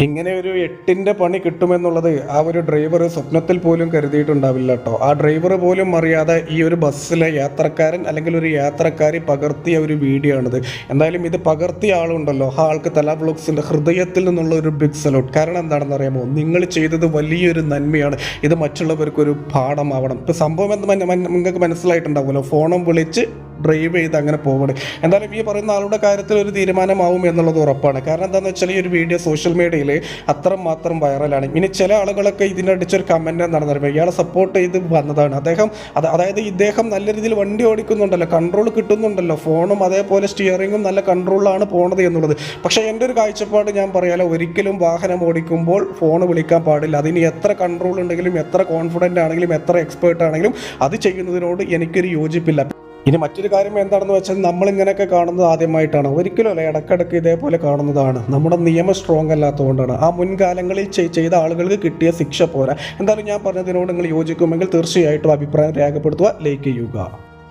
ഇങ്ങനെ ഒരു എട്ടിന്റെ പണി കിട്ടുമെന്നുള്ളത് ആ ഒരു ഡ്രൈവർ സ്വപ്നത്തിൽ പോലും കരുതിയിട്ടുണ്ടാവില്ല കേട്ടോ ആ ഡ്രൈവർ പോലും അറിയാതെ ഈ ഒരു ബസ്സിലെ യാത്രക്കാരൻ അല്ലെങ്കിൽ ഒരു യാത്രക്കാരി പകർത്തിയ ഒരു വീഡിയോ ആണിത്. എന്തായാലും ഇത് പകർത്തിയ ആളുണ്ടല്ലോ. ആ ആൾക്ക് തല ബ്ലോക്സിന്റെ ഹൃദയത്തിൽ നിന്നുള്ള ഒരു ബിഗ് സലോട്ട് കാരണം എന്താണെന്ന് അറിയാമോ? നിങ്ങൾ ചെയ്തത് വലിയൊരു നന്മയാണ്. ഇത് മറ്റുള്ളവർക്കൊരു പാഠമാവണം. ഇപ്പോൾ സംഭവം എന്ത്? നിങ്ങൾക്ക് മനസ്സിലായിട്ടുണ്ടാവുമല്ലോ. ഫോണും വിളിച്ച് ഡ്രൈവ് ചെയ്ത് അങ്ങനെ പോകണം എന്തായാലും ഈ പറയുന്ന ആളുടെ കാര്യത്തിൽ ഒരു തീരുമാനമാവും എന്നുള്ളത് ഉറപ്പാണ്. കാരണം എന്താണെന്ന് വെച്ചാൽ ഈ ഒരു വീഡിയോ സോഷ്യൽ മീഡിയയിൽ അത്രമാത്രം വൈറലാണ് ഇനി ചില ആളുകളൊക്കെ ഇതിനടിച്ചൊരു കമന്റ് നടന്നിരുന്നു ഇയാളെ സപ്പോർട്ട് ചെയ്ത് വന്നതാണ്. അദ്ദേഹം അത് അതായത് ഇദ്ദേഹം നല്ല രീതിയിൽ വണ്ടി ഓടിക്കുന്നുണ്ടല്ലോ കൺട്രോൾ കിട്ടുന്നുണ്ടല്ലോ ഫോണും അതേപോലെ സ്റ്റിയറിങ്ങും നല്ല കൺട്രോളിലാണ് പോണത് എന്നുള്ളത്. പക്ഷേ എന്റെ ഒരു കാഴ്ചപ്പാട് ഞാൻ പറയാലോ ഒരിക്കലും വാഹനം ഓടിക്കുമ്പോൾ ഫോൺ വിളിക്കാൻ പാടില്ല. അതിന് എത്ര കൺട്രോൾ ഉണ്ടെങ്കിലും എത്ര കോൺഫിഡന്റ് ആണെങ്കിലും എത്ര എക്സ്പേർട്ട് ആണെങ്കിലും അത് ചെയ്യുന്നതിനോട് എനിക്കൊരു യോജിപ്പില്ല. ഇനി മറ്റൊരു കാര്യം എന്താണെന്ന് വെച്ചാൽ നമ്മൾ ഇങ്ങനെയൊക്കെ കാണുന്നത് ആദ്യമായിട്ടാണ്. ഒരിക്കലും അല്ല ഇടക്കിടക്ക് ഇതേപോലെ കാണുന്നതാണ്. നമ്മുടെ നിയമം സ്ട്രോങ് അല്ലാത്തതുകൊണ്ടാണ്. ആ മുൻകാലങ്ങളിൽ ചെയ്ത ആളുകൾക്ക് കിട്ടിയ ശിക്ഷ പോരാ. എന്തായാലും ഞാൻ പറഞ്ഞതിനോട് നിങ്ങൾ യോജിക്കുമെങ്കിൽ തീർച്ചയായിട്ടും അഭിപ്രായം രേഖപ്പെടുത്തുക ലൈക്ക് ചെയ്യുക.